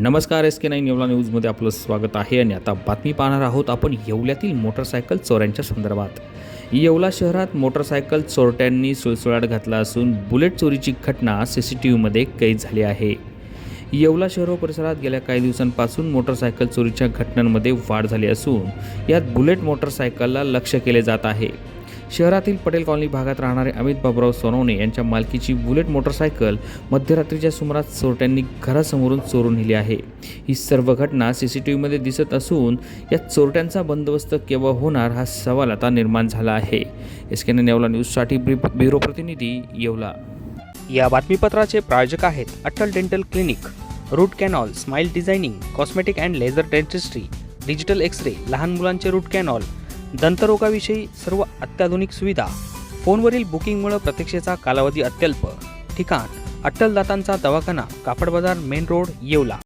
नमस्कार S K nine Yeola न्यूजमध्ये आपलं स्वागत आहे आणि आता बातमी पाहणार आहोत आपण येवल्यातील मोटरसायकल चोऱ्यांच्या संदर्भात. येवला शहरात मोटरसायकल चोरट्यांनी सुळसुळाट घातला असून बुलेट चोरीची घटना सी सी टी व्हीमध्ये कैद झाली आहे. येवला शहर व परिसरात गेल्या काही दिवसांपासून मोटरसायकल चोरीच्या घटनांमध्ये वाढ झाली असून यात बुलेट मोटरसायकलला लक्ष केले जात आहे. शहरातील पटेल कॉलनी भागात राहणारे अमित बाबुराव सोनवणे यांच्या मालकीची बुलेट मोटरसायकल मध्यरात्रीच्या सुमारास चोरट्यांनी घरासमोरून चोरून नेली आहे. ही सर्व घटना सी सी टी व्हीमध्ये दिसत असून या चोरट्यांचा बंदोबस्त केव्हा होणार हा सवाल आता निर्माण झाला आहे. एस के नेवला न्यूजसाठी ब्युरो प्रतिनिधी येवला. या बातमीपत्राचे प्रायोजक आहेत Atal dental clinic root canal smile designing cosmetic and laser dentistry digital X ray लहान मुलांचे रूट कॅनॉल दंतरोगाविषयी सर्व अत्याधुनिक सुविधा. फोनवरील बुकिंगमुळे प्रतीक्षेचा कालावधी अत्यल्प. ठिकाण अट्टल दातांचा दवाखाना कापड बाजार मेन रोड येवला.